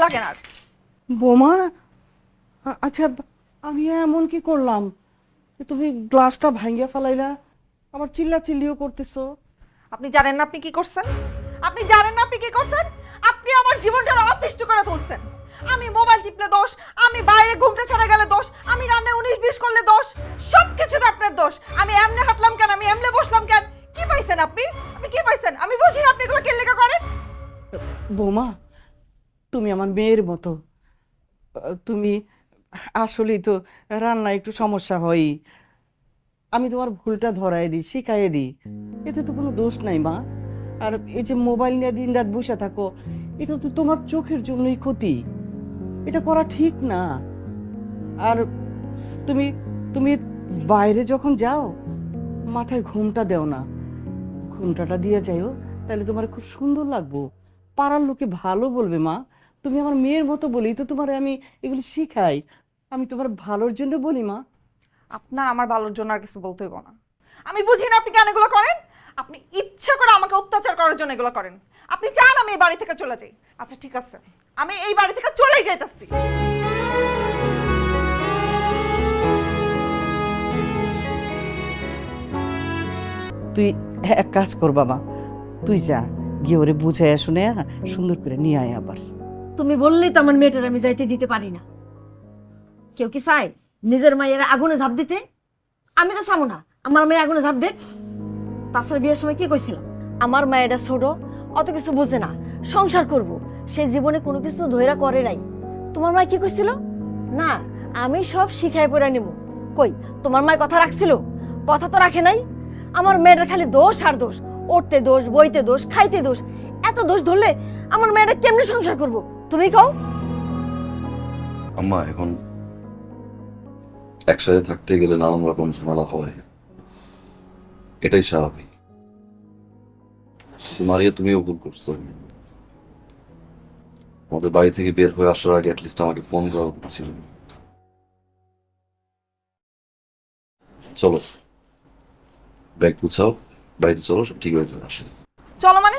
লাগে না। আর। বোমা? আ- আচ্ছা আমি এমন কি করলাম? যে তুমি গ্লাসটা ভাঙ্গিয়া ফেলাইলা আবার চিল্লা চিল্লিও করতেছো। আপনি জানেন না আপনি কি করছেন? আপনি জানেন না আপনি কি করছেন? আপনি আমার জীবনটা অতিষ্ঠ করে তুলছেন। আমি মোবাইল টিপলে দোষ আমি বাইরে ঘুমটা ছাড়া গেলে দোষ আমি রান্নায় উনিশ বিশ করলে দোষ সব কিছুতে আপনার দোষ। আমি এমনে হাঁটলাম কেন? আমি এমনে বসলাম কেন? কি পাইছেন আপনি? আপনি কি পাইছেন? আমি বুঝি না আপনি এগুলো কেন লেখা করেন। বৌমা তুমি আমার মেয়ের মতো। তুমি আসলেই তো রান্না একটু সমস্যা হয় আমি তোমার ভুলটা ধরাই দিই শিখাই দিই। এতে তো কোনো দোষ নাই, মা। আর এই যে মোবাইল নিয়ে দিন রাত বসে থাকো, এটা তো তোমার চোখের জন্যই ক্ষতি। এটা করা ঠিক না। আর তুমি তুমি বাইরে যখন যাও, মাথায় ঘুমটা দেও না। ঘুমটাটা দিয়ে যাইও, তাহলে তোমার খুব সুন্দর লাগবো। পাড়ার লোকে ভালো বলবে, মা। তুমি আমার মেয়ের মতো বলি তো তোমার আমি এগুলি শিখাই। আমি তোমার ভালোর জন্য বলি মা। আপনার আমার ভালোর জন্য আর কিছু বলতে হইব না। আমি বুঝি না আপনি কেন এগুলো করেন? আপনি ইচ্ছা করে আমাকে অত্যাচার করার জন্য এগুলো করেন। আপনি চান আমি এই বাড়ি থেকে চলে যাই। আচ্ছা ঠিক আছে। আমি এই বাড়ি থেকে চলেই যাইতেছি। তুই এক কাজ কর বাবা। তুই যা গিয়ে ওরে বুঝাইয়া শুনে সুন্দর করে নিয়ে আয় আবার। তুমি বললেই তো আমার মেয়েটার আমি যাইতে দিতে পারি না। কেউ কি চায় নিজের মায়ের আগুনে ঝাঁপ দিতে? আমি তো চাবো না, আমার মেয়ে আগুনে ঝাঁপ দেখ তাছাড়া বিয়ের সময় কি কইছিলাম? আমার মায়েরা ছোট, অত কিছু বোঝে না। সংসার করব, সে জীবনে কোনো কিছু ধৈরা করে নাই। তোমার মা কি কইছিল? না, আমি সব শিখাই পড়ে নেব। কই, তোমার মায় কথা রাখছিল? কথা তো রাখে নাই। আমার মেয়েটার খালি দোষ আর দোষ। উঠতে দোষ, বইতে দোষ, খাইতে দোষ। এত দোষ ধরলে আমার মেয়েটা কেমনে সংসার করব? তুমি কও। আম্মা এখন একসাথে থাকতে গেলে নানান রকম ঝামেলা হয়। এটাই স্বাভাবিক। মারিয়া তুমিও ভুল করছ। আমাদের বাড়ি থেকে বের হয়ে আসার আগে অ্যাটলিস্ট আমাকে ফোন করা উচিত ছিল। চলো ব্যাগ গুছাও বাইরে চলো সব ঠিক হয়ে যাবে আসে। চলো মানে?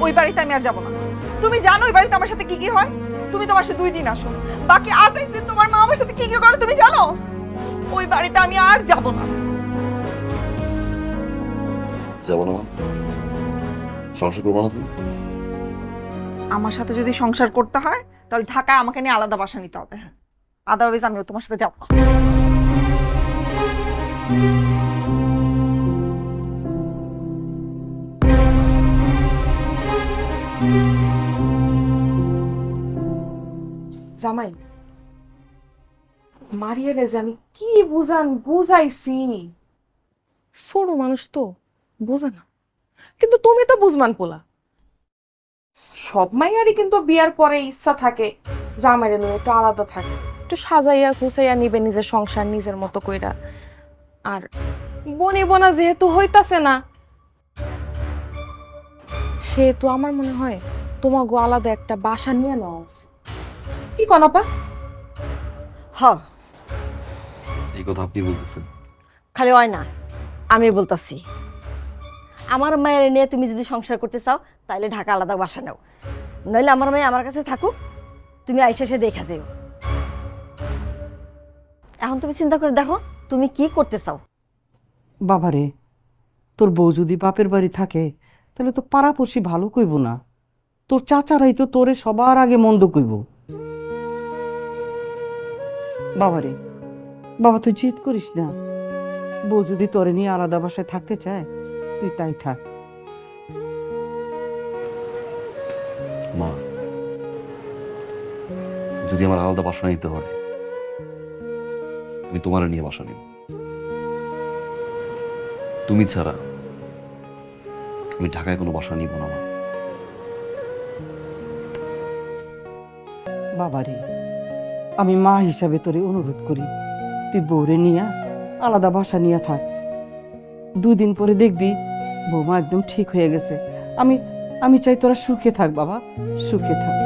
ওই বাড়িতে আমি আর যাব না। তুমি জানো ওই বাড়িতে আমার সাথে কি কি হয়? তুমি তোমার সাথে দুই দিন আসো। বাকি আঠাশ দিন তোমার মা আমার সাথে কি কি করে তুমি জানো? ওই বাড়িতে আমি আর যাব না। যাব না সংসার করব না তুমি? আমার সাথে যদি সংসার করতে হয় তাহলে ঢাকায় আমাকে নিয়ে আলাদা বাসা নিতে হবে। আদারওয়াইজ আমি তোমার সাথে যাব না। জামাই মারিয়ারে যে আমি কি বুঝান বুঝাইছি। ছোট মানুষ তো বোঝে না। কিন্তু তুমি তো বুঝমান পোলা। সব মাইয়ারই কিন্তু বিয়ার পরে ইচ্ছা থাকে জামাইরে নিয়ে একটু আলাদা থাকে। একটু সাজাইয়া গুছাইয়া নিবে নিজের সংসার নিজের মতো কইরা। আর বনি বোনা যেহেতু হইতাছে না সেহেতু আমার মনে হয় তোমাকে আলাদা একটা বাসা নিয়ে নেওয়া উচিত। কি কনাপা হ। এই কথা আপনি বলতেছেন। খালি হয় না আমি বলতাছি। আমার মায়ের নিয়ে তুমি যদি সংসার করতে চাও তাহলে ঢাকা আলাদা বাসা নাও। নইলে আমার মেয়ে আমার কাছে থাকুক তুমি আইসা সে দেখা যেও। এখন তুমি চিন্তা করে দেখো তুমি কি করতে চাও? বাবারে তোর বউ যদি বাপের বাড়ি থাকে তাহলে তো পাড়াপড়শি ভালো কইব না। তোর চাচারাই তো তোরে সবার আগে মন্দ কইব। বাবারে বাবা তুই জিদ করিস না। বউ যদি তোরে নিয়ে আলাদা বাসায় থাকতে চায় তুই তাই থাক। মা যদি আমার আলাদা বাসা নিতে হয় আমি তোমার নিয়ে বাসা নিব। তুমি ছাড়া আমি ঢাকায় কোনো বাসা নিব না মা। বাবারে আমি মা হিসাবে তোরে অনুরোধ করি, তুই বউরে নিয়া আলাদা বাসা নিয়ে থাক। দুদিন পরে দেখবি বৌমা একদম ঠিক হয়ে গেছে। আমি আমি চাই তোরা সুখে থাক বাবা, সুখে থাক।